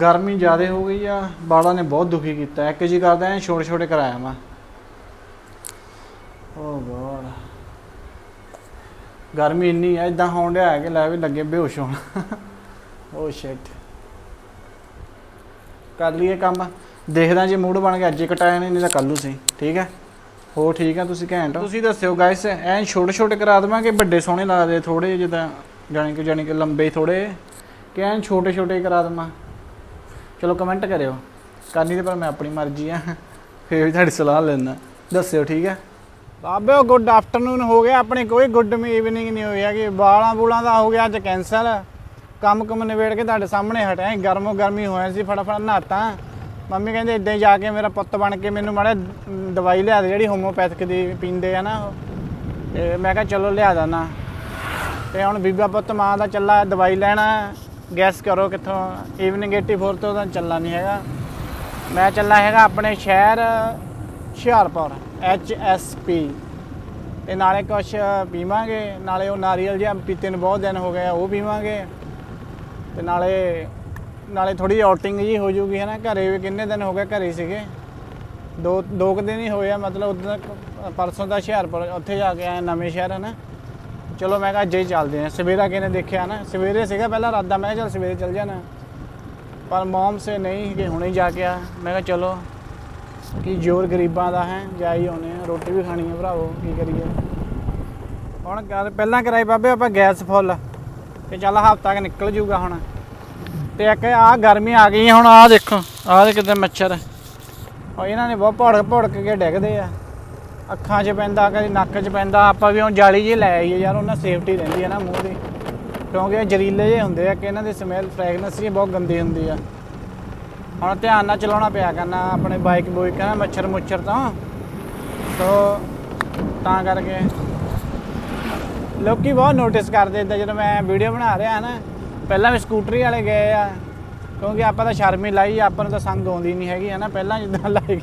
ਗਰਮੀ ਜ਼ਿਆਦਾ ਹੋ ਗਈ ਆ, ਬਾਲਾਂ ਨੇ ਬਹੁਤ ਦੁਖੀ ਕੀਤਾ। ਇੱਕ ਜੀ ਕਰਦਾ, ਐ ਛੋਟੇ ਛੋਟੇ ਕਰਾਇਆ ਮੈਂ। Oh God. ਗਰਮੀ ਇੰਨੀ ਐ ਇਦਾਂ ਹੋਣ ਡਿਆ ਹੈ ਕਿ ਲੈ ਵੀ ਲੱਗੇ ਬੇਹੋਸ਼ ਹੋਣ। Oh shit. ਕਰ ਲਈਏ ਕੰਮ। ਦੇਖਦਾ ਜੇ ਮੂਡ ਬਣ ਗਿਆ, ਅੱਜ ਕਟਾਇਆ ਟਾਈਮ ਨਹੀਂ ਤਾਂ ਕੱਲ ਨੂੰ ਸਹੀ। ਠੀਕ ਹੈ? ਹੋ ਠੀਕ ਆ ਤੁਸੀਂ ਘੈਂਟ ਤੁਸੀਂ ਦੱਸਿਓ ਗਾਇਸ ਐਨ ਛੋਟੇ ਛੋਟੇ ਕਰਾ ਦੇਵਾਂਗੇ, ਵੱਡੇ ਸੋਹਣੇ ਲੱਗਦੇ ਥੋੜੇ ਜਿੱਦਾਂ ਜਾਣੀ ਕਿ ਜਾਣੀ ਕਿ ਲੰਬੇ ਥੋੜੇ ਕਿ ਐਨ ਛੋਟੇ ਛੋਟੇ ਕਰਾ ਦੇਵਾਂ। ਚਲੋ ਕਮੈਂਟ ਕਰਿਓ। ਕਰਨੀ ਤੇ ਪਰ ਮੈਂ ਆਪਣੀ ਮਰਜ਼ੀ ਆ। ਫੇਰ ਵੀ ਤੁਹਾਡੀ ਸਲਾਹ ਲੈਣਾ ਦੱਸਿਓ, ਠੀਕ ਹੈ ਬਾਬੇ, ਉਹ ਗੁੱਡ ਆਫਟਰਨੂਨ ਹੋ ਗਿਆ। ਆਪਣੇ ਕੋਈ ਗੁੱਡ ਈਵਨਿੰਗ ਨਹੀਂ ਹੋਈ ਹੈਗੀ। ਬਾਲਾਂ ਬੂਲਾਂ ਦਾ ਹੋ ਗਿਆ ਅੱਜ ਕੈਂਸਲ ਕੰਮ ਕੁਮ ਨਿਬੇੜ ਕੇ ਤੁਹਾਡੇ ਸਾਹਮਣੇ ਹਟਿਆ ਗਰਮੋ ਗਰਮੀ ਹੋਇਆ ਸੀ। ਫਟਾਫਟ ਨਹਾਤਾ। ਮੰਮੀ ਕਹਿੰਦੇ, ਇੱਦਾਂ ਹੀ ਜਾ ਕੇ ਮੇਰਾ ਪੁੱਤ ਬਣ ਕੇ ਮੈਨੂੰ ਮਾੜਾ ਦਵਾਈ ਲਿਆ ਦੇ। ਜਿਹੜੀ ਹੋਮੋਪੈਥਿਕ ਦੀ ਪੀਂਦੇ ਆ ਨਾ ਉਹ। ਤੇ ਮੈਂ ਕਿਹਾ, ਚਲੋ, ਲਿਆ ਦਾਂ ਤੇ ਹੁਣ ਬੀਬਾ ਪੁੱਤ ਮਾਂ ਦਾ ਚੱਲਾ ਦਵਾਈ ਲੈਣਾ। ਗੈਸ ਕਰੋ ਕਿੱਥੋਂ ਈਵਨਿੰਗ 84 ਤੋਂ ਤਾਂ ਚੱਲਣਾ ਨਹੀਂ ਹੈਗਾ। ਮੈਂ ਚੱਲਣਾ ਹੈਗਾ ਆਪਣੇ ਸ਼ਹਿਰ, ਹੁਸ਼ਿਆਰਪੁਰ ਐਚ ਐਸ ਪੀ ਤੇ ਨਾਲੇ ਕੁਛ ਪੀਵਾਂਗੇ, ਨਾਲੇ ਉਹ ਨਾਰੀਅਲ ਜਿਹਾ ਪੀਤੇ ਨੂੰ ਬਹੁਤ ਦਿਨ ਹੋ ਗਏ ਆ, ਉਹ ਪੀਵਾਂਗੇ। ਤੇ ਨਾਲੇ ਨਾਲੇ ਥੋੜੀ ਆਊਟਿੰਗ ਜੀ ਹੋ ਜੂਗੀ ਹੈ ਨਾ ਘਰੇ ਵੀ ਕਿੰਨੇ ਦਿਨ ਹੋ ਗਏ ਘਰੇ ਸੀਗੇ? ਦੋ ਦੋ ਕੁ ਦਿਨ ਹੀ ਹੋਏ ਆ, ਮਤਲਬ ਉਦੋਂ ਪਰਸੋਂ ਦਾ ਹੁਸ਼ਿਆਰਪੁਰ, ਉੱਥੇ ਜਾ ਕੇ ਆਏ ਨਵੇਂ ਸ਼ਹਿਰ ਹੈ ਨਾ ਚਲੋ ਮੈਂ ਕਿਹਾ ਅੱਜ ਹੀ ਚੱਲਦੇ ਆ ਸਵੇਰਾ ਕਿਨੇ ਦੇਖਿਆ ਨਾ? ਸਵੇਰੇ ਸੀਗਾ ਪਹਿਲਾਂ ਰਾਦਾ ਮੈਂ ਕਿਹਾ ਚੱਲ ਸਵੇਰੇ ਚੱਲ ਜਾਣਾ। ਪਰ ਮੌਮ ਸੇ ਨਹੀਂ ਕਿ ਹੁਣੇ ਜਾ ਕੇ ਆ। ਮੈਂ ਕਿਹਾ ਚਲੋ, ਕਿ ਜੋਰ ਗਰੀਬਾਂ ਦਾ ਹੈ? ਜਾ ਹੀ ਆਉਨੇ ਆ। ਰੋਟੀ ਵੀ ਖਾਣੀ ਹੈ ਭਰਾਵੋ, ਕੀ ਕਰੀਏ? ਹੁਣ ਕਰ ਪਹਿਲਾਂ ਕਰਾਈ ਬਾਬੇ, ਆਪਾਂ ਗੈਸ ਫੁੱਲ। ਤੇ ਚੱਲ ਹਫਤਾ ਕਿ ਨਿਕਲ ਜੂਗਾ ਹੁਣ। ਤੇ ਇੱਕ ਆ ਗਰਮੀ ਆ ਗਈ ਹੁਣ ਆ ਦੇਖੋ, ਆਹ ਦੇ ਕਿਤੇ ਮੱਛਰ। ਉਹ ਇਹਨਾਂ ਨੇ ਬਹੁਤ ਭੜਕ ਭੜਕ ਕੇ ਡਿੱਗਦੇ ਆ। ਅੱਖਾਂ 'ਚ ਪੈਂਦਾ, ਕਦੀ ਨੱਕ 'ਚ ਪੈਂਦਾ, ਆਪਾਂ ਵੀ ਹੁਣ ਜਾਲੀ ਜੀ ਲੈ ਆਈਏ ਯਾਰ, ਉਹਨਾਂ ਸੇਫਟੀ ਰਹਿੰਦੀ ਹੈ ਨਾ ਮੂੰਹ ਦੀ। ਕਿਉਂਕਿ ਇਹ ਜ਼ਰੀਲੇ ਜਿਹੇ ਹੁੰਦੇ ਆ, ਕਿ ਇਹਨਾਂ ਦੀ ਸਮੈਲ ਫ੍ਰੈਗਨੈਂਸ ਜੀ ਬਹੁਤ ਗੰਦੀ ਹੁੰਦੀ ਆ। ਹੁਣ ਧਿਆਨ ਨਾਲ ਚਲਾਉਣਾ ਪਿਆ ਕਰਨਾ, ਆਪਣੇ ਬਾਈਕ ਬੋਇਕ ਨਾ ਮੱਛਰ ਮੁੱਛਰ ਤੋਂ। ਸੋ ਤਾਂ ਕਰਕੇ ਲੋਕੀ ਬਹੁਤ ਨੋਟਿਸ ਕਰਦੇ ਇਦਾਂ, ਜਦੋਂ ਮੈਂ ਵੀਡੀਓ ਬਣਾ ਰਿਹਾ ਨਾ, ਪਹਿਲਾਂ ਵੀ ਸਕੂਟਰੀ ਵਾਲੇ ਗਏ ਆ, ਕਿਉਂਕਿ ਆਪਾਂ ਤਾਂ ਸ਼ਰਮ ਹੀ ਲਾਈ, ਆਪਾਂ ਨੂੰ ਤਾਂ ਸੰਗ ਆਉਂਦੀ ਨਹੀਂ ਹੈਗੀ ਹੈ ਨਾ ਪਹਿਲਾਂ ਜਿੱਦਾਂ ਲਾਈ।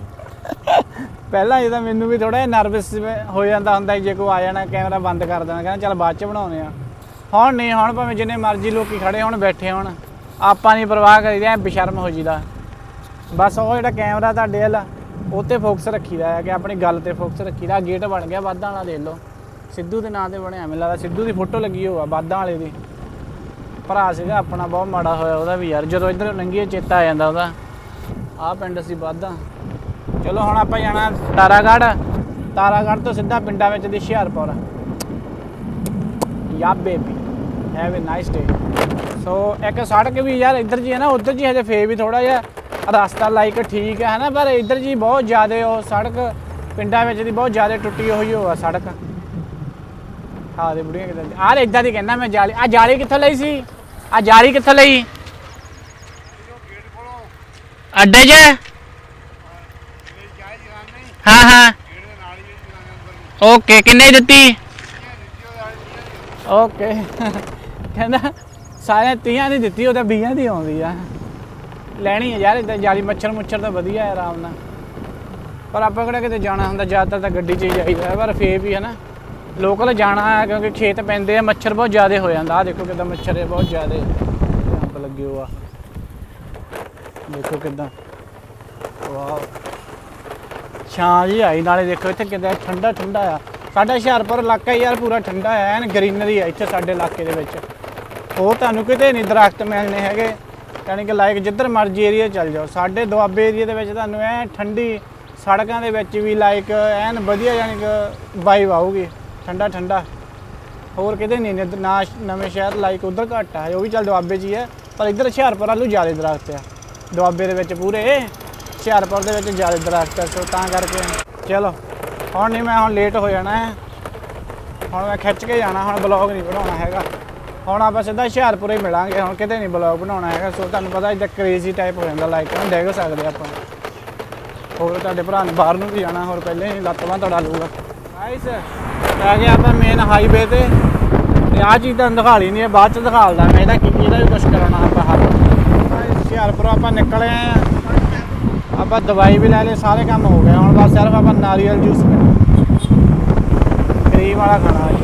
ਪਹਿਲਾਂ ਜਿੱਦਾਂ ਮੈਨੂੰ ਵੀ ਥੋੜਾ ਨਰਵਸ ਹੋ ਜਾਂਦਾ ਹੁੰਦਾ ਜੇ ਕੋਈ ਆ ਜਾਣਾ ਕੈਮਰਾ ਬੰਦ ਕਰ ਦੇਣਾ ਕਹਿੰਦਾ ਚੱਲ ਬਾਅਦ ਚ ਬਣਾਉਨੇ ਆ ਹੁਣ ਨਹੀਂ ਹੁਣ ਭਾਵੇਂ ਜਿੰਨੇ ਮਰਜ਼ੀ ਲੋਕੀ ਖੜੇ ਹੋਣ ਬੈਠੇ ਹੋਣ ਆਪਾਂ ਨਹੀਂ ਪਰਵਾਹ ਕਰੀਦੇ ਐ ਬੇਸ਼ਰਮ ਹੋ ਜੀਦਾ ਬਸ ਉਹ ਜਿਹੜਾ ਕੈਮਰਾ ਤੁਹਾਡੇ ਵੱਲ ਆ, ਉਹ ਤੇ ਫੋਕਸ ਰੱਖੀਦਾ ਹੈ ਕਿ ਆਪਣੀ ਗੱਲ ਤੇ ਫੋਕਸ ਰੱਖੀਦਾ। ਗੇਟ ਬਣ ਗਿਆ ਵਾਧਾ ਵਾਲਾ ਦੇਖ ਲਓ। ਸਿੱਧੂ ਦੇ ਨਾਂ ਤੇ ਬਣਿਆ ਮੈਨੂੰ ਲੱਗਦਾ ਸਿੱਧੂ ਦੀ ਫੋਟੋ ਲੱਗੀ ਹੋਆ ਵਾਧਾ ਵਾਲੇ ਦੀ। ਭਰਾ ਸੀਗਾ ਆਪਣਾ ਬਹੁਤ ਮਾੜਾ ਹੋਇਆ ਉਹਦਾ ਵੀ ਯਾਰ। ਜਦੋਂ ਇੱਧਰ ਲੰਘੀਏ ਚੇਤਾ ਆ ਜਾਂਦਾ ਉਹਦਾ। ਆਹ ਪਿੰਡ ਸੀ ਵਾਧਾ। ਚਲੋ ਹੁਣ ਆਪਾਂ ਜਾਣਾ ਤਾਰਾਗੜ੍ਹ। ਤਾਰਾਗੜ ਤੋਂ ਸਿੱਧਾ ਪਿੰਡਾਂ ਵਿੱਚ ਦੀ Hoshiarpur. Yeah baby have a nice day so ਇੱਕ ਸੜਕ ਵੀ ਯਾਰ ਇੱਧਰ ਜੀ ਹੈ ਨਾ, ਉੱਧਰ ਜੀ ਹਜੇ ਫੇਰ ਵੀ ਥੋੜਾ ਜਿਹਾ ਰਸਤਾ ਲਾਈਕ ਠੀਕ ਹੈ ਹਨਾ, ਪਰ ਇੱਧਰ ਜੀ ਬਹੁਤ ਜ਼ਿਆਦਾ ਉਹ ਸੜਕ ਪਿੰਡਾਂ ਵਿੱਚ ਦੀ ਬਹੁਤ ਜ਼ਿਆਦਾ ਟੁੱਟੀ ਹੋਈ ਹੋ ਆ ਸੜਕ। ਹਾਂ ਦੇ ਬੁੜੀਆਂ ਕਿਦਾਂ ਆਹ ਇਦਾਂ ਦੀ ਕਹਿੰਦਾ ਮੈਂ ਜਾਲੀ ਆ ਜਾਲੀ ਕਿੱਥੋਂ ਲਈ ਸੀ? ਆ ਜਾਲੀ ਕਿੱਥੋਂ ਲਈ? ਅੱਡੇ 'ਚ? ਹਾਂ ਹਾਂ। ਓਕੇ ਕਿੰਨੇ ਦਿੱਤੀ? ਓਕੇ ਕਹਿੰਦਾ ਸਾਰੇ ਤੀਆਂ ਦੀ ਦਿੱਤੀ, ਉਹ ਤਾਂ 20 ਦੀ ਆਉਂਦੀ ਆ। ਲੈਣੀ ਹੈ ਯਾਰ, ਇਦਾਂ ਜਾਲੀ ਮੱਛਰ ਮੁੱਛਰ ਤਾਂ ਵਧੀਆ ਹੈ ਆਰਾਮ ਨਾਲ। ਪਰ ਆਪਾਂ ਕਿਹੜਾ ਕਿਤੇ ਜਾਣਾ ਹੁੰਦਾ, ਜ਼ਿਆਦਾਤਰ ਤਾਂ ਗੱਡੀ 'ਚ ਹੀ ਜਾਈਦਾ ਪਰ ਫੇਰ ਵੀ ਹੈ ਨਾ। ਲੋਕਲ ਜਾਣਾ ਹੈ, ਕਿਉਂਕਿ ਖੇਤ ਪੈਂਦੇ ਆ, ਮੱਛਰ ਬਹੁਤ ਜ਼ਿਆਦਾ ਹੋ ਜਾਂਦਾ। ਆ ਦੇਖੋ ਕਿਦਾਂ ਮੱਛਰ ਹੈ ਬਹੁਤ ਜ਼ਿਆਦਾ ਯਾਂ ਲੱਗੇ ਹੋਆ ਦੇਖੋ ਕਿਦਾਂ। ਵਾਓ ਛਾਂ ਜੀ ਆਈ, ਨਾਲੇ ਦੇਖੋ ਇੱਥੇ ਕਿਦਾਂ ਠੰਡਾ ਠੰਡਾ ਆ। ਸਾਡਾ ਹੁਸ਼ਿਆਰਪੁਰ ਇਲਾਕਾ ਹੀ ਯਾਰ ਪੂਰਾ ਠੰਡਾ ਹੈ ਐਨ ਗ੍ਰੀਨਰੀ ਆ ਇੱਥੇ ਸਾਡੇ ਇਲਾਕੇ ਦੇ ਵਿੱਚ। ਹੋਰ ਤੁਹਾਨੂੰ ਕਿਤੇ ਨਹੀਂ ਦਰਖਤ ਮਿਲਣੇ ਹੈਗੇ। ਯਾਨੀ ਕਿ ਲਾਇਕ ਜਿੱਧਰ ਮਰਜ਼ੀ ਏਰੀਆ ਚੱਲ ਜਾਓ। ਸਾਡੇ ਦੁਆਬੇ ਏਰੀਆ ਦੇ ਵਿੱਚ ਤੁਹਾਨੂੰ ਐ ਠੰਡੀ ਸੜਕਾਂ ਦੇ ਵਿੱਚ ਵੀ ਲਾਇਕ ਐਨ ਵਧੀਆ ਯਾਨੀ ਕਿ ਵਾਈਬ ਆਊਗੀ। ਠੰਡਾ ਠੰਡਾ। ਹੋਰ ਕਿਤੇ ਨਹੀਂ ਨਾ ਨਵੇਂ ਸ਼ਹਿਰ ਲਾਈਕ ਉਧਰ ਘੱਟ ਆ, ਉਹ ਵੀ ਚੱਲ ਦੁਆਬੇ 'ਚ ਹੀ ਹੈ ਪਰ ਇੱਧਰ ਹੁਸ਼ਿਆਰਪੁਰ ਵੱਲੋਂ ਜ਼ਿਆਦਾ ਦਰਖਤ ਆ। ਦੁਆਬੇ ਦੇ ਵਿੱਚ ਪੂਰੇ। ਹੁਸ਼ਿਆਰਪੁਰ ਦੇ ਵਿੱਚ ਜ਼ਿਆਦਾ ਦਰਖਤ ਆ, ਸੋ ਤਾਂ ਕਰਕੇ ਚਲੋ, ਹੁਣ ਨਹੀਂ ਮੈਂ ਹੁਣ ਲੇਟ ਹੋ ਜਾਣਾ ਹੈ। ਹੁਣ ਮੈਂ ਖਿੱਚ ਕੇ ਜਾਣਾ, ਹੁਣ ਬਲੌਗ ਨਹੀਂ ਬਣਾਉਣਾ ਹੈਗਾ। ਹੁਣ ਆਪਾਂ ਸਿੱਧਾ ਹੁਸ਼ਿਆਰਪੁਰ ਹੀ ਮਿਲਾਂਗੇ, ਹੁਣ ਕਿਤੇ ਨਹੀਂ ਬਲੌਗ ਬਣਾਉਣਾ ਹੈਗਾ। ਸੋ ਤੁਹਾਨੂੰ ਪਤਾ ਇਦਾਂ ਕ੍ਰੇਜ਼ੀ ਟਾਈਪ ਹੋ ਜਾਂਦਾ ਲਾਈਕ ਨੂੰ ਡੇਗ ਸਕਦੇ ਆਪਾਂ। ਹੋਰ ਤੁਹਾਡੇ ਭਰਾ ਨੇ ਬਾਹਰ ਨੂੰ ਵੀ ਜਾਣਾ, ਹੋਰ ਪਹਿਲੇ ਹੀ ਲੱਤ ਬਾਂਹ ਤੁਹਾਡਾ ਲੂਗਾ ਗਾਇਸ ਆ ਗਿਆ ਆਪਾਂ ਮੇਨ ਹਾਈਵੇ ਤੇ। ਤੇ ਆ ਚੀਜ਼ ਤਾਂ ਦਿਖਾ ਲਈ ਨਹੀਂ ਹੈ, ਬਾਅਦ ਚ ਦਿਖਾ ਦਿਖਾਲਦਾ ਮੈਂ ਇਹਦਾ ਕੀ ਇਹਦਾ ਵੀ ਕੁਝ ਕਰਾਉਣਾ ਆਪਾਂ ਹੱਲ ਹੁਸ਼ਿਆਰਪੁਰ ਆਪਾਂ ਨਿਕਲੇ ਆ ਆਪਾਂ ਦਵਾਈ ਵੀ ਲੈ ਲਈ, ਸਾਰੇ ਕੰਮ ਹੋ ਗਏ। ਹੁਣ ਬਸ ਸਿਰਫ ਆਪਾਂ ਨਾਰੀਅਲ ਜੂਸ ਪੀਣਾ। ਕਰੀਮ ਵਾਲਾ ਖਾਣਾ ਅੱਜ।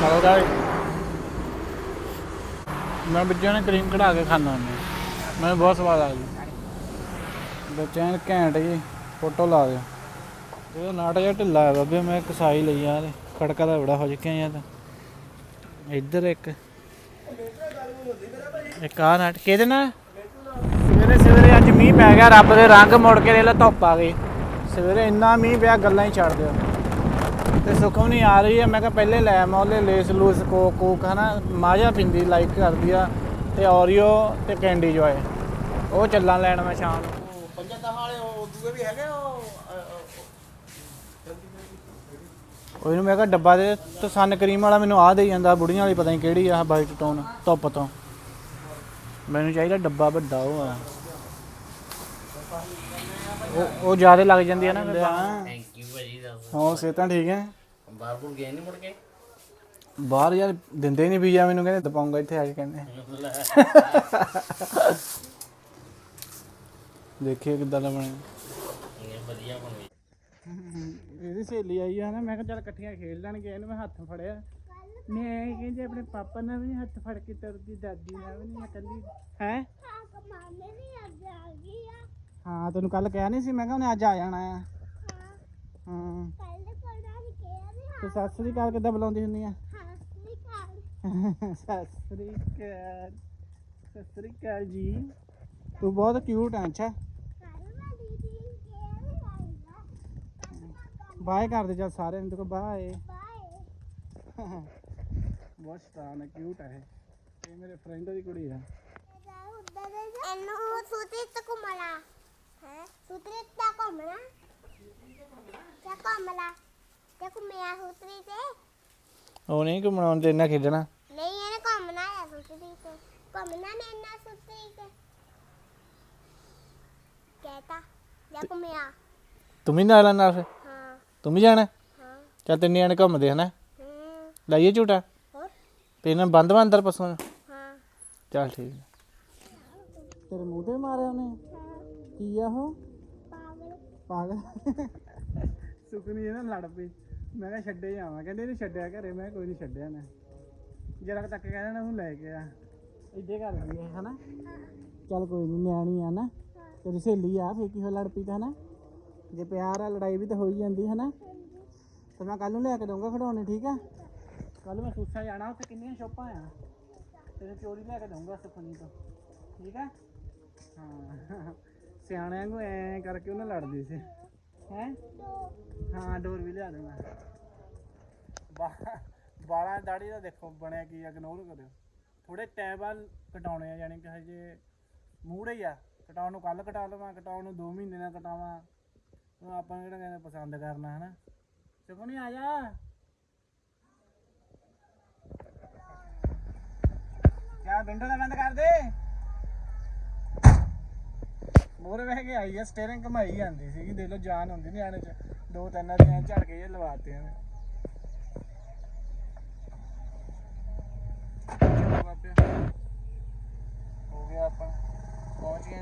ਚਲੋ ਗਾਇਸ ਮੈਂ ਬੱਚਿਆਂ ਨੇ ਕਰੀਮ ਕਢਾ ਕੇ ਖਾਣਾ ਹੁੰਦਾ। ਮੈਨੂੰ ਬਹੁਤ ਸਵਾਦ ਲੱਗਦੀ ਬੱਚਿਆਂ ਨੇ ਘੈਂਟ ਜੀ ਫੋਟੋ ਲਾ ਦਿਓ। ਇਹ ਨਾਟ ਜਿਹਾ ਢਿੱਲਾ ਹੈ ਬਾਬੇ, ਮੈਂ ਕਸਾਈ ਲਈ ਆ ਤੇ ਖੜਕਾ ਦਾ ਬੜਾ ਹੋ ਚੁੱਕਿਆ ਜਾਂ ਤਾਂ। ਇੱਧਰ ਇੱਕ। ਇੱਕ ਆ ਨਾਟ ਕਿਹਦੇ ਨਾਲ? ਸਵੇਰੇ ਸਵੇਰੇ ਅੱਜ ਮੀਂਹ ਪੈ ਗਿਆ ਰੱਬ ਦੇ ਰੰਗ ਮੁੜ ਕੇ ਦੇ ਲੈ ਧੁੱਪ ਆ ਗਈ। ਸਵੇਰੇ ਇੰਨਾ ਮੀਂਹ ਪਿਆ ਗੱਲਾਂ ਹੀ ਛੱਡ ਦਿਓ। ਤੇ ਸੁਖਮ ਨਹੀਂ ਆ ਰਹੀ ਹੈ ਮੈਂ ਕਿਹਾ ਪਹਿਲੇ ਲੈ ਉਹਲੇ ਲੇਸ ਲੂਸ ਕੋਕ ਕੋਕ ਹਨਾ ਮਾਜਾ ਪਿੰਦੀ ਲਾਈਕ ਕਰਦੀ ਆ ਤੇ ਔਰੀਓ ਤੇ ਕੈਂਡੀ ਜੋਏ ਉਹ ਚੱਲਾਂ ਲੈਣ ਮੈਂ ਸ਼ਾਮ ਨੂੰ। ਪੰਜਾਂ ਵਾਲੇ ਉਹ ਦੂਏ ਵੀ ਹੈਗੇ ਉਹ ਉਹਨੂੰ ਮੈਂ ਕਿਹਾ ਡੱਬਾ ਦੇ ਤੇ ਸਨ ਕਰੀਮ ਵਾਲਾ ਮੈਨੂੰ ਆ ਦੇ ਜਾਂਦਾ ਬੁੜੀਆਂ ਵਾਲੀ ਪਤਾ ਨਹੀਂ ਕਿਹੜੀ ਆ ਵਾਈਟ ਟੋਨ ਧੁੱਪ ਤੋਂ। ਮੈਨੂੰ ਚਾਹੀਦਾ ਡੱਬਾ ਵੱਡਾ ਉਹ ਆ। ਉਹ ਉਹ ਜ਼ਿਆਦਾ ਲੱਗ ਜਾਂਦੀ ਆ ਨਾ ਫਿਰ ਬਾਹਾਂ। ਥੈਂਕ ਯੂ ਭਾਜੀ ਦੱਸ। ਹਾਂ ਸਿਹਤਾਂ ਠੀਕ ਹੈ? ਬਾਹਰ ਬੁਰ ਗਏ ਨਹੀਂ ਮੁੜ ਕੇ? ਬਾਹਰ ਯਾਰ ਦਿੰਦੇ ਨਹੀਂ ਵੀਜ਼ਾ ਮੈਨੂੰ ਕਹਿੰਦੇ ਦਪਾਉਂਗਾ ਇੱਥੇ ਆ ਕੇ ਕਹਿੰਦੇ। ਦੇਖੀਏ ਕਿੱਦਾਂ ਦਾ ਬਣਿਆ। ਇਹ ਵਧੀਆ ਬਣ ਗਈ। ਇਹਦੀ ਸਹੇਲੀ ਆਈ ਆ ਨਾ ਮੈਂ ਕਿਹਾ ਚੱਲ ਇਕੱਠੀਆਂ ਖੇਡ ਲੈਣਗੇ ਇਹਨੂੰ ਮੈਂ ਹੱਥ ਫੜਿਆ। ਮੈਂ ਕਹਿੰਦੇ ਆਪਣੇ ਪਾਪਾ ਨਾਲ ਵੀ ਨੀ ਹੱਥ ਫੜ ਕੇ ਤੁਰਦੀ ਦਾਦੀ ਨਾਲ ਵੀ ਨਹੀਂ ਮੈਂ ਕੱਲੀ ਹੈ? ਮਾਮੇ ਵੀ ਅੱਜ ਆ ਗਈ ਆ। ਹਾਂ, ਤੈਨੂੰ ਕੱਲ ਕਿਹਾ ਨਹੀਂ ਸੀ, ਮੈਂ ਕਿਹਾ ਉਹਨੇ ਅੱਜ ਆ ਜਾਣਾ ਆ। ਹਾਂ। ਹਾਂ ਕੱਲ ਪੜਾ ਨਹੀਂ ਕਿਹਾ ਵੀ ਤੇ ਸਤਿ ਸ੍ਰੀ ਅਕਾਲ ਕਿੱਦਾਂ ਬੁਲਾਉਂਦੀ ਹੁੰਦੀ ਆ? ਹਾਂ ਸ੍ਰੀ ਅਕਾਲ ਸਤਿ ਸ੍ਰੀ ਅਕਾਲ। ਸਤਿ ਸ੍ਰੀ ਅਕਾਲ ਜੀ। ਤੂੰ ਬਹੁਤ ਕਿਊਟ ਆ, ਅੱਛਾ। ਬਾਏ ਕਰ ਦੇ ਚੱਲ ਸਾਰਿਆਂ ਨੂੰ, ਦੇਖੋ, ਬਾਏ। ਬਾਏ ਬਹੁਤ ਸਟਾਨ ਹੈ ਕਿਊਟ ਹੈ ਇਹ। ਮੇਰੇ ਫਰੈਂਡ ਦੀ ਕੁੜੀ ਆ। ਇਹਨੂੰ ਸੂਤਰੀ ਤੇ ਘੁੰਮਣਾ ਹੈ ਸੂਤਰੀ ਤੇ ਘੁੰਮਣਾ ਤੇ ਘੁੰਮਣਾ ਤੇ ਘੁੰਮਿਆ ਸੂਤਰੀ ਤੇ ਉਹ ਨਹੀਂ ਘੁੰਮਣਾ ਤੇ ਇੰਨਾ ਖੇਡਣਾ ਨਹੀਂ ਇਹਨੇ ਘੁੰਮਣਾ ਹੈ ਸੂਤਰੀ ਤੇ ਘੁੰਮਣਾ ਨੇ ਨਾ ਸੂਤਰੀ ਤੇ ਕਹਤਾ ਜਾਂ ਘੁੰਮਿਆ ਤੂੰ ਵੀ ਨਾਲ ਨਾਲ ਫਿਰ ਹਾਂ ਤੂੰ ਵੀ ਜਾਣਾ ਹਾਂ ਚੱਲ ਤਿੰਨੇ ਜਾਣੇ ਘੁੰਮਦੇ ਹਨਾ ਹੂੰ ਲਾਈਏ ਝੂਟਾ ਹੋਰ ਤੇ ਇਹਨਾਂ ਬੰਦ ਵਾ ਅੰਦਰ ਪਸੋਂ ਹਾਂ ਚੱਲ ਠੀਕ ਹੈ ਤੇਰੇ ਮੂੰਹ ਤੇ ਮਾਰਿਆ ਉਹਨੇ ਕੀ ਆ ਉਹ? ਪਾਗਲ। ਪਾਗਲ। ਸੁਖਨੀ ਇਹ ਨਾ ਲੜ ਪਈ। ਮੈਂ ਕਿਹਾ ਛੱਡੇ ਜਾਵਾਂ। ਕਹਿੰਦੇ ਇਹਨੂੰ ਛੱਡਿਆ ਘਰੇ। ਮੈਂ ਕਿਹਾ ਕੋਈ ਨਹੀਂ ਛੱਡਿਆ ਨਾ ਜਰਾ ਤੱਕ ਕਹਿੰਦਾ ਨਾ ਉਹਨੂੰ ਲੈ ਕੇ ਆ। ਇੱਦੇ ਕਰਦੀ ਹੈ ਹਨਾ? ਚੱਲ ਕੋਈ ਨਹੀਂ ਨਿਆਣੀ ਆ ਨਾ। ਤੇਰੀ ਸਹੇਲੀ ਆ ਫੇਰ ਕੀ ਹੋ ਲੜ ਪਈ ਤਾਂ ਹਨਾ? ਜੇ ਪਿਆਰ ਆ ਲੜਾਈ ਵੀ ਤਾਂ ਹੋ ਹੀ ਜਾਂਦੀ ਹਨਾ? ਤੇ ਮੈਂ ਕੱਲ ਨੂੰ ਲੈ ਕੇ ਦਊਂਗਾ ਖਿਡੌਣੇ ਠੀਕ ਆ? ਕੱਲ ਮੈਂ ਸੂਸਾਂ ਜਾਣਾ ਉੱਥੇ ਕਿੰਨੀਆਂ ਸ਼ੋਪਾਂ ਆ? ਤੇਰੇ ਚੋਰੀ ਲੈ ਕੇ ਦਊਂਗਾ ਸੁਖਨੀ ਤੋਂ। ਠੀਕ ਆ? ਹਾਂ। ਸਿਆਣਿਆਂ ਨੂੰ ਐ ਕਰਕੇ ਉਹਨਾਂ ਲੜਦੀ ਸੀ। ਹੈ? ਹਾਂ, ਡੋਰ ਵੀ ਲਿਆ ਦੇਣਾ ਬਾਲਾਂ ਦਾੜੀ ਦਾ ਦੇਖੋ ਬਣਿਆ ਕੀ ਇਗਨੋਰ ਕਰਿਓ। ਥੋੜੇ ਟਾਈਮ ਬਾਅਦ ਕਟਾਉਣੇ ਆ, ਯਾਨੀ ਕਿ ਹਜੇ ਮੂੜੇ ਹੀ ਆ। ਕਟਾਉਣ ਨੂੰ ਕੱਲ ਕਟਾ ਲਵਾਂ, ਕਟਾਉਣ ਨੂੰ 2 ਮਹੀਨੇ ਨਾਲ ਕਟਾਵਾਂ। ਉਹ ਆਪਾਂ ਕਿਹੜਾ ਕਹਿੰਦੇ ਪਸੰਦ ਕਰਨਾ, ਹਨਾ? ਚੁੱਪ ਨਹੀਂ ਆ ਜਾ। ਕਿਆ, ਵਿੰਡੋ ਦਾ ਬੰਦ ਕਰ ਦੇ। ਮੋਰੇ ਵਹਿ ਕੇ ਆਈ ਆ ਸਟੀਅਰਿੰਗ ਘਮਾਈ ਜਾਂਦੀ ਸੀਗੀ, ਦੇਖ ਲਓ ਜਾਨ ਹੁੰਦੀ ਨਹੀਂ ਆਣੇ ਚ। ਦੋ ਤਿੰਨ ਦਿਨ ਝੜ ਕੇ ਜੇ ਲਵਾਤੇ ਨੇ ਹੋ ਗਿਆ ਆਪਾਂ, ਪਹੁੰਚ ਗਏ